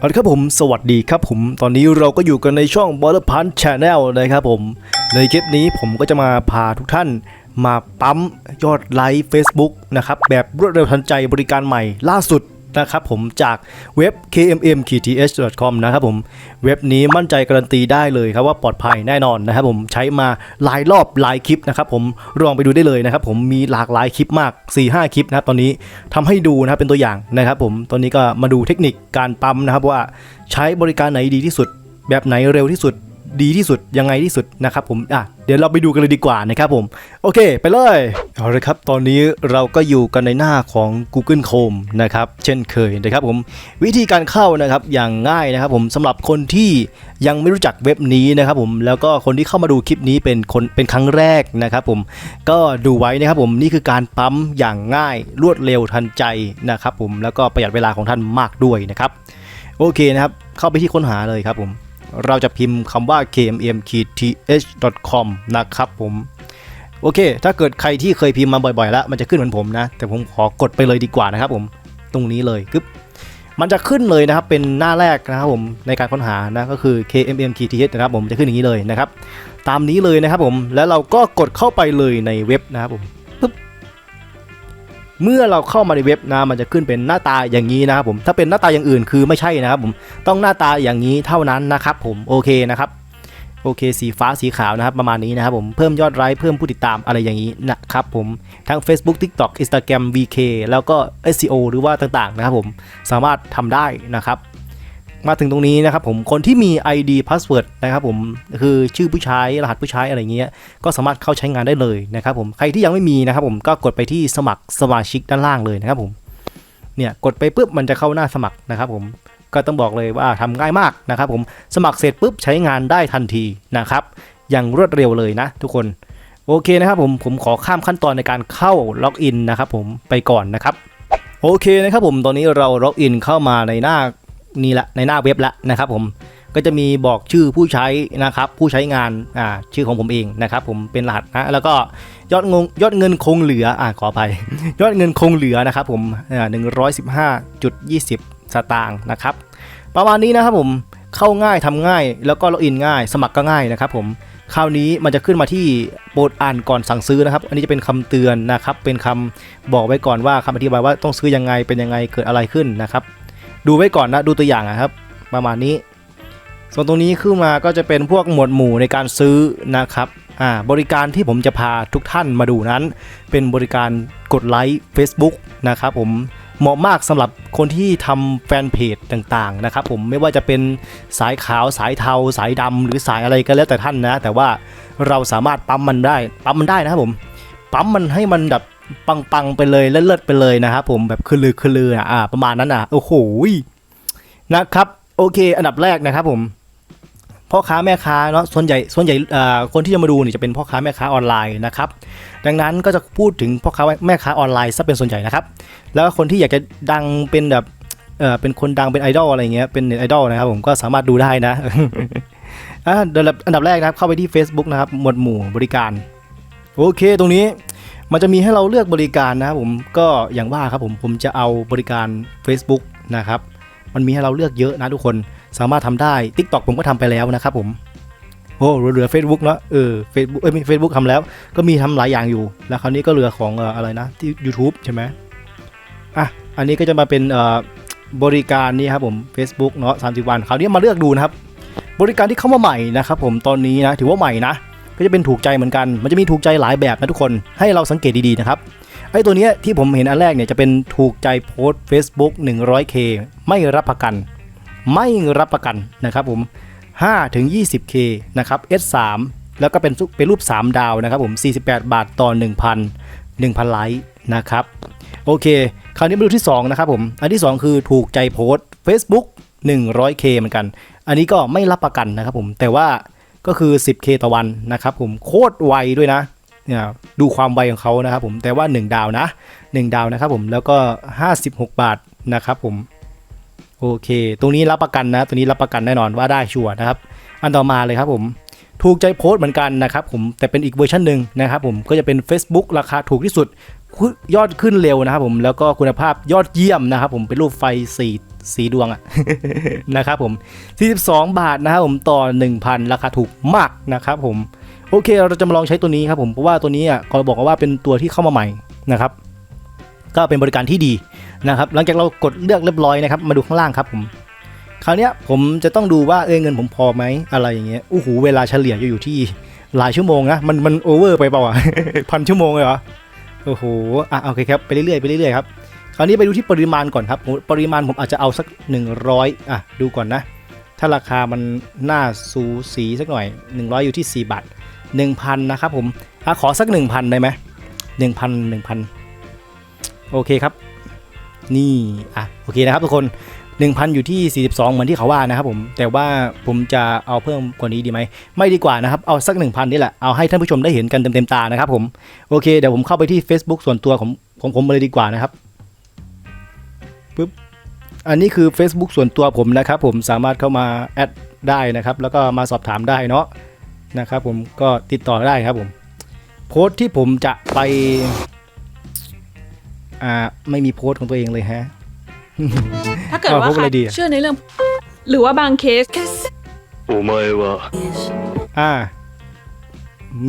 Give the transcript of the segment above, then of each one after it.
เอาละครับผมสวัสดีครับผมตอนนี้เราก็อยู่กันในช่อง b o l l e r p u n c Channel นะครับผม ในคลิปนี้ผมก็จะมาพาทุกท่านมาปั๊มยอดไลค์ Facebook นะครับ แบบรวดเร็วทันใจบริการใหม่ล่าสุด นะครับผมจากเว็บ kmmkth.com นะครับผมเว็บนี้มั่นใจการันตีได้เลยครับว่าปลอดภัยแน่นอนนะครับผมใช้มาหลายรอบหลายคลิปนะครับผมลองไปดูได้เลยนะครับผมมีหลากหลายคลิปมาก 4-5 คลิปนะครับตอนนี้ทำให้ดูนะครับเป็นตัวอย่างนะครับผมตอนนี้ก็มาดูเทคนิคการปั๊มนะครับว่าใช้บริการไหนดีที่สุด แบบไหนเร็วที่สุด ดีที่สุดยังไงที่สุดนะครับผมอะเดี๋ยวเราไปดูกันเลยดีกว่านะครับผม โอเค ไปเลยเอาเลยครับ ตอนนี้เราก็อยู่กันในหน้าของ Google Chrome นะครับ เช่นเคยนะครับผมวิธีการเข้านะครับอย่างง่ายนะครับผมสำหรับคนที่ยังไม่รู้จักเว็บนี้นะครับผมแล้วก็คนที่เข้ามาดูคลิปนี้เป็นคนเป็นครั้งแรกนะครับผมก็ดูไว้นะครับผมนี่คือการปั๊มอย่างง่ายรวดเร็วทันใจนะครับผมแล้วก็ประหยัดเวลาของท่านมากด้วยนะครับโอเคนะครับเข้าไปที่ค้นหาเลยครับผม เราจะพิมพ์คำว่า kmm.th.com นะครับผมโอเค ถ้าเกิดใครที่เคยพิมพ์มาบ่อยๆ แล้ว มันจะขึ้นเหมือนผมนะ แต่ผมขอกดไปเลยดีกว่านะครับผม ตรงนี้เลยกึ๊บมันจะขึ้นเลยนะครับ เป็นหน้าแรกนะครับผม ในการค้นหานะ ก็คือ kmm.th นะครับผม จะขึ้นอย่างนี้เลยนะครับ ตามนี้เลยนะครับผม แล้วเราก็กดเข้าไปเลยในเว็บนะครับผม เมื่อเราเข้ามาในเว็บนะมันจะขึ้นเป็นหน้าตาอย่างนี้นะครับผมถ้าเป็นหน้าตาอย่างอื่นคือไม่ใช่นะครับผมต้องหน้าตาอย่างนี้เท่านั้นนะครับผมโอเคนะครับโอเคสีฟ้าสีขาวนะครับประมาณนี้นะครับผมเพิ่มยอดไลค์เพิ่มผู้ติดตามอะไรอย่างนี้นะครับผมทั้ง Facebook TikTok Instagram VK แล้วก็ SEO หรือว่าต่างๆนะครับผมสามารถทำได้นะครับ มาถึงตรงนี้นะครับผมคนที่มี ID Password นะครับผมคือชื่อผู้ใช้รหัสผู้ใช้อะไรเงี้ยก็สามารถเข้าใช้งานได้เลยนะครับผมใครที่ยังไม่มีนะครับผมก็กดไปที่สมัครสมาชิกด้านล่างเลยนะครับผมเนี่ยกดไปปุ๊บมันจะเข้าหน้าสมัครนะครับผมก็ต้องบอกเลยว่าทำง่ายมากนะครับผมสมัครเสร็จปุ๊บใช้งานได้ทันทีนะครับอย่างรวดเร็วเลยนะทุกคนโอเคนะครับผมผมขอข้ามขั้นตอนในการเข้าล็อกอินนะครับผมไปก่อนนะครับโอเคนะครับผมตอนนี้เราล็อกอินเข้ามาในหน้า นี่ละในหน้าเว็บล้วนะครับผมก็จะมีบอกชื่อผู้ใช้นะครับผู้ใช้งานอ่าชื่อของผมเองนะครับผมเป็นรหัสนะแล้วก็ยอดงงยอดเงินคงเหลืออ่าขออภัยยอดเงินคงเหลือนะครับผมอ่าหนึ่งร้อยสิบห้าจุดยี่สิบสตางค์นะครับประมาณนี้นะครับผมเข้าง่ายทำง่าย แล้วก็ล็อกอินง่าย สมัครก็ง่ายนะครับผมคราวนี้มันจะขึ้นมาที่โปรดอ่านก่อนสั่งซื้อนะครับ อันนี้จะเป็นคำเตือนนะครับ เป็นคำบอกไว้ก่อนว่าคำอธิบายว่าต้องซื้อยังไงเป็นยังไงเกิดอะไรขึ้นนะครับ ดูไว้ก่อนนะดูตัวอย่างนะครับ ประมาณนี้ ส่วนตรงนี้ขึ้นมาก็จะเป็นพวกหมวดหมู่ในการซื้อนะครับอ่าบริการที่ผมจะพาทุกท่านมาดูนั้น เป็นบริการกดไลค์ Facebook นะครับผมเหมาะมากสำหรับคนที่ทำแฟนเพจต่างๆนะครับผมไม่ว่าจะเป็นสายขาวสายเทา สายดำหรือสายอะไรก็แล้วแต่ท่านนะ แต่ว่าเราสามารถปั๊มมันได้ปั๊มมันได้นะครับผมปั๊มมันให้มันแบบ ปังๆไปเลยเลิศๆไปเลยนะครับผมแบบคือลือคือลืออะประมาณนั้นอะโอ้โหนะครับ โอเค อันดับแรกนะครับผมพ่อค้าแม่ค้าเนาะส่วนใหญ่ส่วนใหญ่คนที่จะมาดูเนี่ยจะเป็นพ่อค้าแม่ค้าออนไลน์นะครับดังนั้นก็จะพูดถึงพ่อค้าแม่ค้าออนไลน์ซะเป็นส่วนใหญ่นะครับแล้วคนที่อยากจะดังเป็นแบบเออเป็นคนดังเป็นไอดอลอะไรเงี้ยเป็นเน็ตไอดอลนะครับผมก็สามารถดูได้นะอะเดี๋ยวอันดับแรกนะครับเข้าไปที่ Facebook นะครับหมวดหมู่บริการ โอเคตรงนี้ มันจะมีให้เราเลือกบริการนะครับผมก็อย่างว่าครับผมผมจะเอาบริการ Facebook นะครับมันมีให้เราเลือกเยอะนะทุกคนสามารถทำได้ TikTok ผมก็ทำไปแล้วนะครับผมโอ้เหลือ Facebook เนอะเออ Facebook เอ้ยเฟซบุ๊กทำแล้ว ก็มีทำหลายอย่างอยู่ แล้วคราวนี้ก็เหลือของอะไรนะที่ YouTube ใช่ไหมอะอันนี้ก็จะมาเป็นบริการนี่ครับผม Facebook เนาะ30 วันคราวนี้มาเลือกดูนะครับ บริการที่เข้ามาใหม่นะครับผมตอนนี้นะถือว่าใหม่นะ ก็จะเป็นถูกใจเหมือนกัน มันจะมีถูกใจหลายแบบนะทุกคน ให้เราสังเกตดีๆนะครับ ไอ้ตัวนี้ที่ผมเห็นอันแรกเนี่ยจะเป็นถูกใจโพสต์ Facebook 100k ไม่รับประกัน ไม่รับประกันนะครับผม5ถึง 20k นะครับ S3 แล้วก็เป็นเป็นรูป 3 ดาวนะครับผม 48 บาทต่อ 1,000 1,000 ไลค์นะครับ โอเค คราวนี้มาดูที่ 2 นะครับผม อันที่ 2 คือถูกใจโพสต์ Facebook 100k เหมือนกัน อันนี้ก็ไม่รับประกันนะครับผม แต่ว่า ก็คือ 10k ต่อวันนะครับผมโคตรไวด้วยนะเนี่ยดูความไวของเขานะครับผมแต่ว่า 1 ดาวนะ 1 ดาวนะครับผมแล้วก็ 56 บาทนะครับผมโอเค ตรงนี้รับประกันนะ ตัวนี้รับประกันแน่นอนว่าได้ชัวร์นะครับ อันต่อมาเลยครับผม ถูกใจโพสต์เหมือนกันนะครับผม แต่เป็นอีกเวอร์ชันหนึ่งนะครับผม ก็จะเป็น Facebook ราคาถูกที่สุด ยอดขึ้นเร็วนะครับผมแล้วก็คุณภาพยอดเยี่ยมนะครับผมเป็นรูปไฟสีสีดวงอะนะครับผม 42 บาทนะครับผมต่อ 1,000 ราคาถูกมากนะครับผมโอเคเราจะมาลองใช้ตัวนี้ครับผมเพราะว่าตัวนี้อะก็บอกว่าเป็นตัวที่เข้ามาใหม่นะครับ ก็เป็นบริการที่ดีนะครับ หลังจากเรากดเลือกเรียบร้อยนะครับ มาดูข้างล่างครับผมคราวนี้ผมจะต้องดูว่าเออเงินผมพอไหมอะไรอย่างเงี้ยโอ้โหเวลาเฉลี่ยจะอยู่ที่หลายชั่วโมงนะมันมันโอเวอร์ไปเปล่าอะพันชั่วโมงเลยเหรอ โอ้โห อะโอเคครับไปเรื่อยๆไปเรื่อยๆครับ คราวนี้ไปดูที่ปริมาณก่อนครับผมปริมาณผมอาจจะเอาสัก 100 อะดูก่อนนะ ถ้าราคามันน่าสูสีสักหน่อย 100 อยู่ที่ 4 บาท 1,000 นะครับผมอะขอสัก 1,000 ได้ไหม1,000 1,000 โอเคครับ นี่ อะ โอเคนะครับทุกคน 1,000 อยู่ที่ 42 เหมือนที่เขาว่านะครับผม แต่ว่าผมจะเอาเพิ่มกว่านี้ดีไหม ไม่ดีกว่านะครับ เอาสัก 1,000 นี่แหละ เอาให้ท่านผู้ชมได้เห็นกันเต็มๆตานะครับผม โอเค เดี๋ยวผมเข้าไปที่ Facebook ส่วนตัวของของผมเลยดีกว่านะครับปึ๊บ อันนี้คือ Facebook ส่วนตัวผมนะครับผม สามารถเข้ามาแอดได้นะครับ แล้วก็มาสอบถามได้เนาะ นะครับผม ก็ติดต่อได้ครับผม โพสต์ที่ผมจะไป อ่า ไม่มีโพสต์ของตัวเองเลยฮะ ถ้าเกิด เอา ว่า พวก ใค อะไร ร ดีอะ เชื่อในเรื่อง หรือว่าบางเคส お前は อ่า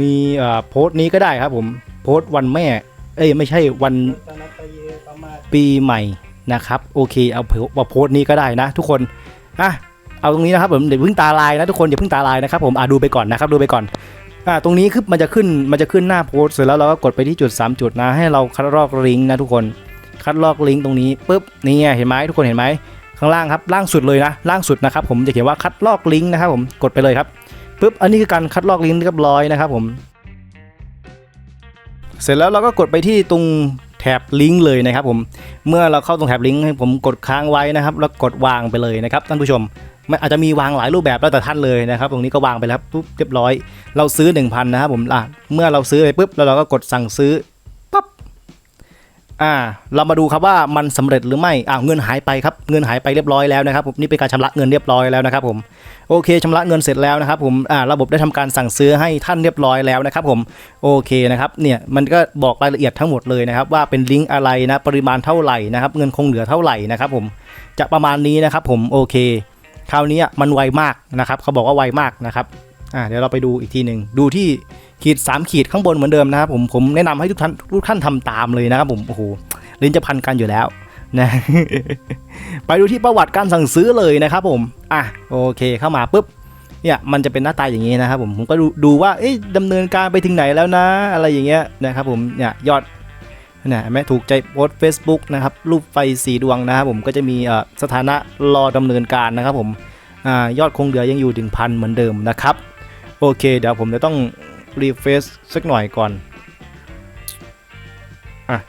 มีเอ่อโพสต์นี้ก็ได้ครับผม โพสต์วันแม่ เอ้ยไม่ใช่วันปีใหม่นะครับ โอเคเอาโพเอาโพสต์นี้ก็ได้นะ ทุกคนอ่ะเอาตรงนี้นะครับผมเดี๋ยวเพิ่งตาลายนะทุกคนอย่าเพิ่งตาลายนะครับผมอ่ะดูไปก่อนนะครับดูไปก่อนอ่าตรงนี้คือมันจะขึ้นมันจะขึ้นหน้าโพสต์เสร็จแล้วเราก็กดไปที่จุด 3 จุดนะ ให้เราคัดลอกลิงก์นะทุกคน คัดลอกลิงก์ตรงนี้ปุ๊บนี่ไงเห็นไหมทุกคนเห็นไหมข้างล่างครับล่างสุดเลยนะล่างสุดนะครับผมจะเขียนว่าคัดลอกลิงก์นะครับผมกดไปเลยครับปุ๊บอันนี้คือการคัดลอกลิงก์เรียบร้อยนะครับผมเสร็จแล้วเราก็กดไปที่ตรงแถบลิงก์เลยนะครับผมเมื่อเราเข้าตรงแถบลิงก์ให้ผมกดค้างไว้นะครับ แล้วกดวางไปเลยนะครับท่านผู้ชมมันอาจจะมีวางหลายรูปแบบแล้วแต่ท่านเลยนะครับ ตรงนี้ก็วางไปแล้วปุ๊บเรียบร้อย เราซื้อ 1,000 นะครับผมอะเมื่อเราซื้อไปปุ๊บแล้วเราก็กดสั่งซื้อ อ่า เรามาดูครับว่ามันสำเร็จหรือไม่อ้าวเงินหายไปครับ เงินหายไปเรียบร้อยแล้วนะครับผมนี่เป็นการชำระเงินเรียบร้อยแล้วนะครับผม โอเคชำระเงินเสร็จแล้วนะครับผม อ่า ระบบได้ทำการสั่งซื้อให้ท่านเรียบร้อยแล้วนะครับผม โอเคนะครับ เนี่ย มันก็บอกรายละเอียดทั้งหมดเลยนะครับว่าเป็นลิงก์อะไรนะ ปริมาณเท่าไหร่นะครับ เงินคงเหลือเท่าไหร่นะครับผม จะประมาณนี้นะครับผม โอเค คราวนี้มันไวมากนะครับ เขาบอกว่าไวมากนะครับ อ่า เดี๋ยวเราไปดูอีกทีหนึ่งดูที่ ขีด 3 ขีดข้างบนเหมือนเดิมนะครับผมผมแนะนำให้ทุกท่านทุกท่านทำตามเลยนะครับผมโอ้โหลิ้นจะพันกันอยู่แล้วนะไปดูที่ประวัติการสั่งซื้อเลยนะครับผมอะโอเคเข้ามาปุ๊บเนี่ยมันจะเป็นหน้าตาอย่างนี้นะครับผมผมก็ดูดูว่าเอ๊ะดำเนินการไปถึงไหนแล้วนะ อะไรอย่างเงี้ยนะครับผมเนี่ยยอดเนี่ยเห็นไหมถูกใจโพสต์ Facebook นะครับรูปไฟสีดวงนะครับผมก็จะมีสถานะรอดำเนินการนะครับผมอยอดคงเหลือยังอยู่ถึงพันเหมือนเดิมนะครับ โอเค เดี๋ยวผมจะต้อง รีเฟซสักหน่อยก่อนอะ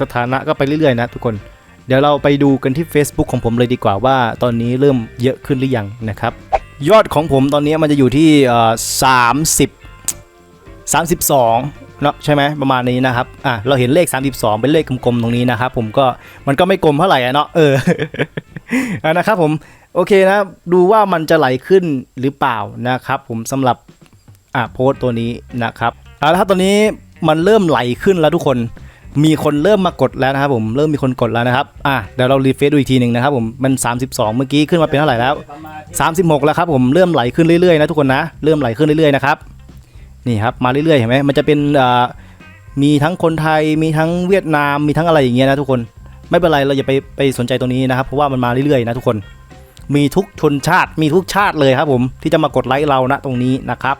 สถานะก็ไปเรื่อยๆ นะทุกคนเดี๋ยวเราไปดูกันที่ Facebook ของผมเลยดีกว่าว่า ตอนนี้เริ่มเยอะขึ้นหรือยังนะครับ ยอดของผมตอนนี้มันจะอยู่ที่30 32เนาะใช่ไหมประมาณนี้นะครับอะเราเห็นเลข 32 เป็นเลขกลมๆตรงนี้นะครับผมก็มันก็ไม่กลมเท่าไหร่เนาะเอออะนะครับผมโอเคนะดูว่ามันจะไหลขึ้นหรือเปล่านะครับผมสำหรับ อะโพสต์ตัวนี้นะครับเอาละครับตอนนี้มันเริ่มไหลขึ้นแล้วทุกคน มีคนเริ่มมากดแล้วนะครับผมเริ่มมีคนกดแล้วนะครับอะเดี๋ยวเรารีเฟซดูอีกทีหนึ่งนะครับผมมัน 32 เมื่อกี้ขึ้นมาเป็นเท่าไหร่แล้ว 36 แล้วครับผมเริ่มไหลขึ้นเรื่อยๆนะทุกคนนะเริ่มไหลขึ้นเรื่อยๆนะครับนี่ครับมาเรื่อยๆเห็นไหมมันจะเป็นอ่ามีทั้งคนไทยมีทั้งเวียดนามมีทั้งอะไรอย่างเงี้ยนะทุกคนไม่เป็นไรเราอย่าไปไปสนใจตรงนี้นะครับ เพราะว่ามันมาเรื่อยๆนะทุกคน มีทุกชนชาติมีทุกชาติเลยครับผมที่จะมากดไลค์เรานะตรงนี้นะครับ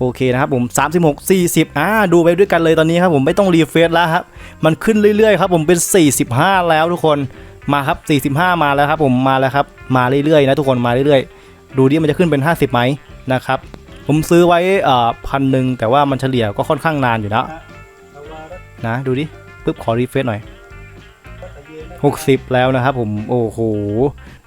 โอเคนะครับผม 36 40อ่าดูไปด้วยกันเลยตอนนี้ครับผมไม่ต้องรีเฟรชแล้วครับมันขึ้นเรื่อยๆครับผมเป็น 45 แล้วทุกคนมาครับ 45 มาแล้วครับผมมาแล้วครับมาเรื่อยๆนะทุกคนมาเรื่อยๆ ดูดิมันจะขึ้นเป็น 50ไหมนะครับผมซื้อไว้เอ่อพันหนึ่งแต่ว่ามันเฉลี่ยก็ค่อนข้างนานอยู่นะนะดูดิปึ๊บขอรีเฟรชหน่อย 60 แล้วนะครับผมโอ้โห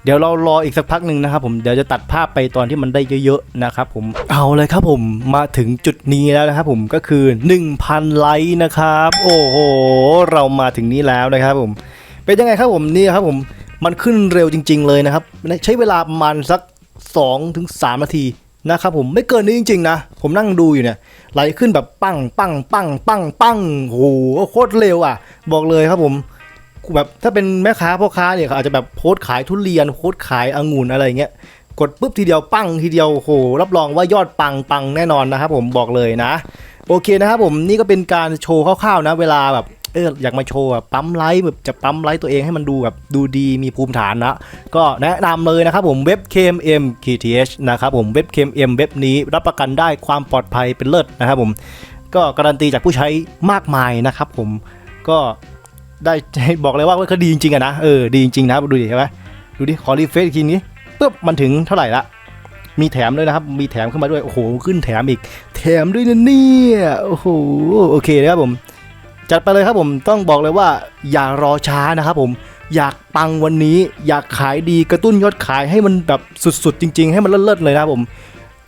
เดี๋ยวเรารออีกสักพักหนึ่งนะครับผมเดี๋ยวจะตัดภาพไปตอนที่มันได้เยอะๆนะครับผมเอาเลยครับผมมาถึงจุดนี้แล้วนะครับผมก็คือ 1,000 ไลค์นะครับ โอ้โหเรามาถึงนี้แล้วนะครับผมเป็นยังไงครับผมนี่ครับผมมันขึ้นเร็วจริง ๆ เลยนะครับใช้เวลาประมาณสัก2-3นาทีนะครับผมไม่เกินนี้จริง ๆ นะ ผมนั่งดูอยู่เนี่ยไหลขึ้นแบบปังปังปังปังปังโอ้โหโคตรเร็วอะ บอกเลยครับผม แบบถ้าเป็นแม่ค้าพ่อค้าเนี่ยเขาอาจจะแบบโพสต์ขายทุเรียนโพสต์ขายองุ่นอะไรเงี้ยกดปุ๊บทีเดียวปังทีเดียวโอ้โหรับรองว่ายอดปังปังแน่นอนนะครับผมบอกเลยนะ โอเคนะครับผมนี่ก็เป็นการโชว์คร่าวๆนะ เวลาแบบเอออยากมาโชว์แบบปั๊มไลท์แบบจะปั๊มไลท์ตัวเองให้มันดูแบบดูดีมีภูมิฐานนะก็แนะนำเลยนะครับผมเว็บ KMM KTH นะครับผมเว็บ KMM เว็บนี้รับประกันได้ความปลอดภัยเป็นเลิศนะครับผมก็การันตีจากผู้ใช้มากมายนะครับผมก็ ได้บอกเลยว่าก็ดีจริงๆอะนะเออดีจริงๆนะดูดิใช่ไหมดูดิขอรีเฟซอีกทีนี้ปุ๊บมันถึงเท่าไหร่ละมีแถมด้วยนะครับ มีแถมขึ้นมาด้วย โอ้โห ขึ้นแถมอีก แถมด้วยนะเนี่ย โอ้โห โอเคนะครับผม จัดไปเลยครับผม ต้องบอกเลยว่า อย่ารอช้านะครับผม อยากปังวันนี้ อยากขายดีกระตุ้นยอดขายให้มันแบบสุดๆ จริง ๆ ให้มันเลิศๆเลยนะครับผม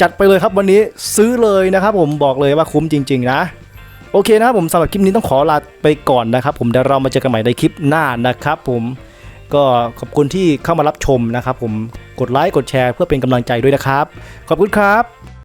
จัดไปเลยครับวันนี้ซื้อเลยนะครับผม บอกเลยว่าคุ้มจริง ๆ นะ โอเคนะครับผมสำหรับคลิปนี้ต้องขอลาไปก่อนนะครับ ผมเดี๋ยวเรามาเจอกันใหม่ในคลิปหน้านะครับผมก็ขอบคุณที่เข้ามารับชมนะครับ ผมกดไลค์กดแชร์เพื่อเป็นกำลังใจด้วยนะครับ ขอบคุณครับ